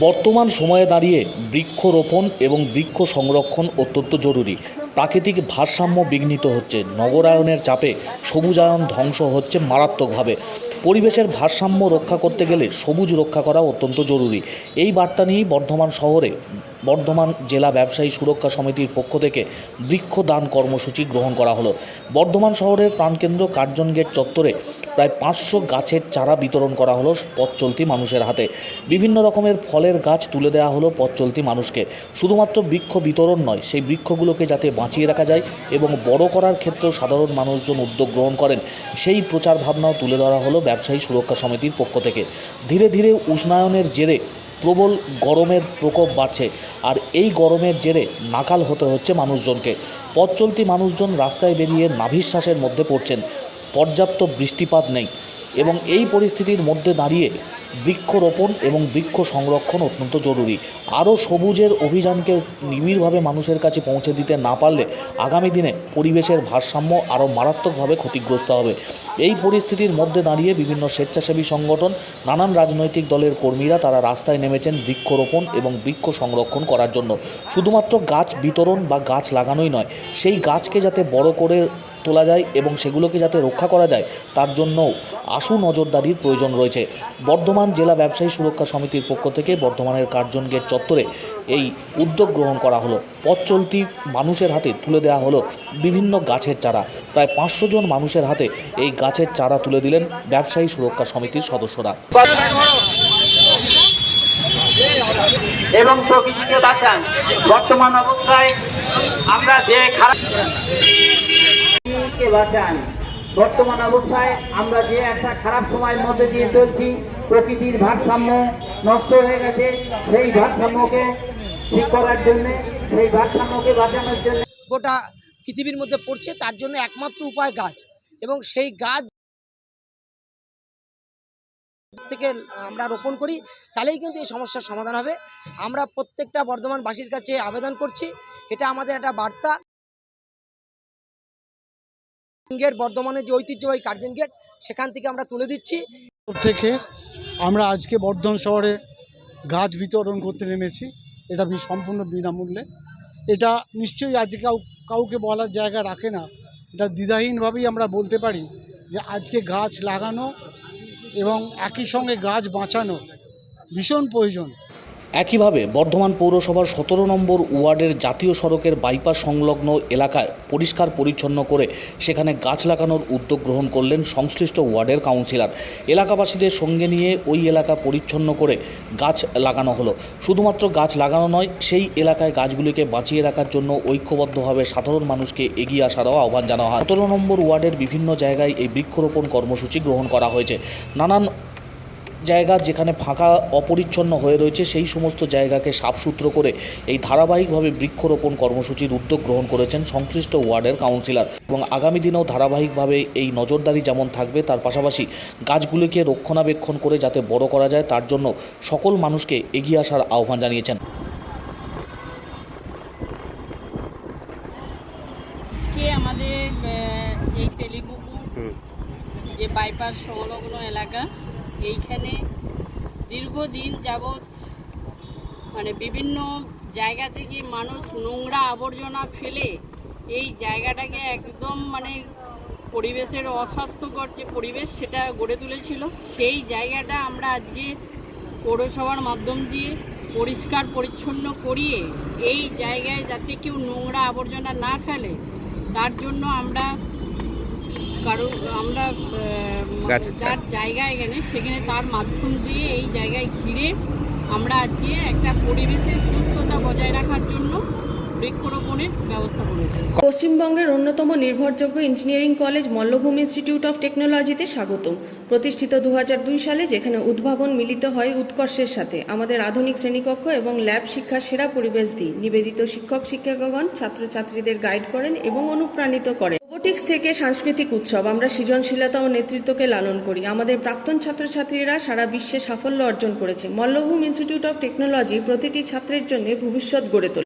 বর্তমান সময়ে দাঁড়িয়ে বৃক্ষরোপণ এবং বৃক্ষ সংরক্ষণ অত্যন্ত জরুরি। প্রাকৃতিক ভারসাম্য বিঘ্নিত হচ্ছে। নগরায়নের চাপে সবুজায়ন ধ্বংস হচ্ছে মারাত্মকভাবে। পরিবেশের ভারসাম্য রক্ষা করতে গেলে সবুজ রক্ষা করা অত্যন্ত জরুরি। এই বার্তা নিয়েই বর্ধমান শহরে বর্ধমান জেলা ব্যবসায়ী সুরক্ষা সমিতির পক্ষ থেকে বৃক্ষদান কর্মসূচি গ্রহণ করা হলো। বর্ধমান শহরের প্রাণকেন্দ্র কার্জন গেট চত্বরে প্রায় পাঁচশো গাছের চারা বিতরণ করা হলো পথ চলতি মানুষের হাতে। বিভিন্ন রকমের ফলের গাছ তুলে দেওয়া হলো পথ মানুষকে। শুধুমাত্র বৃক্ষ বিতরণ নয়, সেই বৃক্ষগুলোকে যাতে বাঁচিয়ে রাখা যায় এবং বড় করার ক্ষেত্রেও সাধারণ মানুষজন উদ্যোগ গ্রহণ করেন, সেই প্রচার ভাবনাও তুলে ধরা হলো ব্যবসায়ী সুরক্ষা সমিতির পক্ষ থেকে। ধীরে ধীরে উষ্ণায়নের জেরে প্রবল গরমের প্রকোপ বাড়ছে, আর এই গরমের জেরে নাকাল হতে হচ্ছে মানুষজনকে। পথ চলতি মানুষজন রাস্তায় বেরিয়ে নাভিশ্বাসের মধ্যে পড়ছেন, পর্যাপ্ত বৃষ্টিপাত নেই এবং এই পরিস্থিতির মধ্যে দাঁড়িয়ে বৃক্ষরোপণ এবং বৃক্ষ সংরক্ষণ অত্যন্ত জরুরি। আরও সবুজের অভিযানকে নিবিড়ভাবে মানুষের কাছে পৌঁছে দিতে না পারলে আগামী দিনে পরিবেশের ভারসাম্য আরও মারাত্মকভাবে ক্ষতিগ্রস্ত হবে। এই পরিস্থিতির মধ্যে দাঁড়িয়ে বিভিন্ন স্বেচ্ছাসেবী সংগঠন, নানান রাজনৈতিক দলের কর্মীরা তারা রাস্তায় নেমেছেন বৃক্ষরোপণ এবং বৃক্ষ সংরক্ষণ করার জন্য। শুধুমাত্র গাছ বিতরণ বা গাছ লাগানোই নয়, সেই গাছকে যাতে বড় করে তোলা যায় এবং সেগুলোকে যাতে রক্ষা করা যায়, তার জন্য আশু নজরদারির প্রয়োজন রয়েছে। বর্ধমান জেলা ব্যবসায়ী সুরক্ষা সমিতির পক্ষ থেকে বর্ধমানের কার্জন গেট চত্বরে এই উদ্যোগ গ্রহণ করা হলো। পথ চলতি মানুষের হাতে তুলে দেওয়া হলো বিভিন্ন গাছের চারা। প্রায় পাঁচশো জন মানুষের হাতে এই গাছের চারা তুলে দিলেন ব্যবসায়ী সুরক্ষা সমিতির সদস্যরা। এবং প্রকৃতিকে বাঁচান। বর্তমান অবস্থায় আমরা যে খারাপ বাঁচান। বর্তমান অবস্থায় আমরা যে একটা খারাপ সময়ের মধ্যে দিয়ে চলছি প্রকৃতির ভারসাম্য নষ্ট হয়ে গেছে। সেই ভারসাম্যকে ঠিক করার জন্য সেই ভারসাম্যকে বাঁচানোর জন্য গোটা পৃথিবীর মধ্যে পড়ছে তার জন্য একমাত্র উপায় গাছ। এবং সেই গাছ থেকে আমরা রোপণ করি, তাহলেই কিন্তু এই সমস্যার সমাধান হবে। আমরা প্রত্যেকটা বর্ধমানবাসীর কাছে আবেদন করছি, এটা আমাদের একটা বার্তা। গেট, বর্ধমানের যে ঐতিহ্যবাহী কার্জন গেট, সেখান থেকে আমরা তুলে দিচ্ছি। থেকে আমরা আজকে বর্ধমান শহরে গাছ বিতরণ করতে নেমেছি। এটা সম্পূর্ণ বিনামূল্যে। এটা নিশ্চয়ই আজকে কাউ, কাউকে বলার জায়গা রাখে না। এটা দ্বিধাহীনভাবেই আমরা বলতে পারি যে আজকে গাছ লাগানো এবং একই সঙ্গে গাছ বাঁচানো ভীষণ প্রয়োজন। একইভাবে বর্ধমান পৌরসভার সতেরো নম্বর ওয়ার্ডের জাতীয় সড়কের বাইপাস সংলগ্ন এলাকায় পরিষ্কার পরিচ্ছন্ন করে সেখানে গাছ লাগানোর উদ্যোগ গ্রহণ করলেন সংশ্লিষ্ট ওয়ার্ডের কাউন্সিলর। এলাকাবাসীদের সঙ্গে নিয়ে ওই এলাকা পরিচ্ছন্ন করে গাছ লাগানো হলো। শুধুমাত্র গাছ লাগানো নয়, সেই এলাকায় গাছগুলিকে বাঁচিয়ে রাখার জন্য ঐক্যবদ্ধভাবে সাধারণ মানুষকে এগিয়ে আসারও আহ্বান জানানো হয়। সতেরো নম্বর ওয়ার্ডের বিভিন্ন জায়গায় এই বৃক্ষরোপণ কর্মসূচি গ্রহণ করা হয়েছে। নানান জায়গা যেখানে ফাঁকা অপরিচ্ছন্ন হয়ে রয়েছে, সেই সমস্ত জায়গাকে সাফসূত্র করে এই ধারাবাহিকভাবে বৃক্ষরোপণ কর্মসূচির উদ্যোগ গ্রহণ করেছেন সংশ্লিষ্ট ওয়ার্ডের কাউন্সিলর। এবং আগামী দিনেও ধারাবাহিকভাবে এই নজরদারি যেমন থাকবে, তার পাশাপাশি গাছগুলিকে রক্ষণাবেক্ষণ করে যাতে বড় করা যায়, তার জন্য সকল মানুষকে এগিয়ে আসার আহ্বান জানিয়েছেন। আমাদের এই তেলিপুকুর যে বাইপাস সংলগ্ন এলাকা এইখানে দীর্ঘদিন যাবৎ মানে বিভিন্ন জায়গা থেকে মানুষ নোংরা আবর্জনা ফেলে এই জায়গাটাকে একদম মানে পরিবেশের অস্বাস্থ্যকর যে পরিবেশ সেটা গড়ে তুলেছিল, সেই জায়গাটা আমরা আজকে পৌরসভার মাধ্যম দিয়ে পরিষ্কার পরিচ্ছন্ন করিয়ে এই জায়গায় যাতে কেউ নোংরা আবর্জনা না ফেলে, তার জন্য আমরা কারণ আমরা যার জায়গা এখানে সেখানে তার মাধ্যম দিয়ে এই জায়গায় ঘিরে আমরা আজকে একটা পরিবেশের সুস্থতা বজায় রাখার জন্য পশ্চিমবঙ্গের অন্যতম নির্ভরযোগ্য engineering college Mallabhumi Institute of টেকনোলজিতে স্বাগতম। প্রতিষ্ঠিত দু হাজার দুই সালে যেখানে উদ্ভাবন মিলিত হয় উৎকর্ষের সাথে, আমাদের আধুনিক শ্রেণীকক্ষ এবং ল্যাব শিক্ষার সেরা পরিবেশ দিই। নিবেদিত শিক্ষক শিক্ষকগণ ছাত্রছাত্রীদের গাইড করেন এবং অনুপ্রাণিত করেন। রোবোটিক্স থেকে সাংস্কৃতিক উৎসব, আমরা সৃজনশীলতা ও নেতৃত্বকে লালন করি। আমাদের প্রাক্তন ছাত্রছাত্রীরা সারা বিশ্বে সাফল্য অর্জন করেছে। মল্লভূম ইনস্টিটিউট অফ টেকনোলজি প্রতিটি ছাত্রের জন্য ভবিষ্যৎ গড়ে তোলে।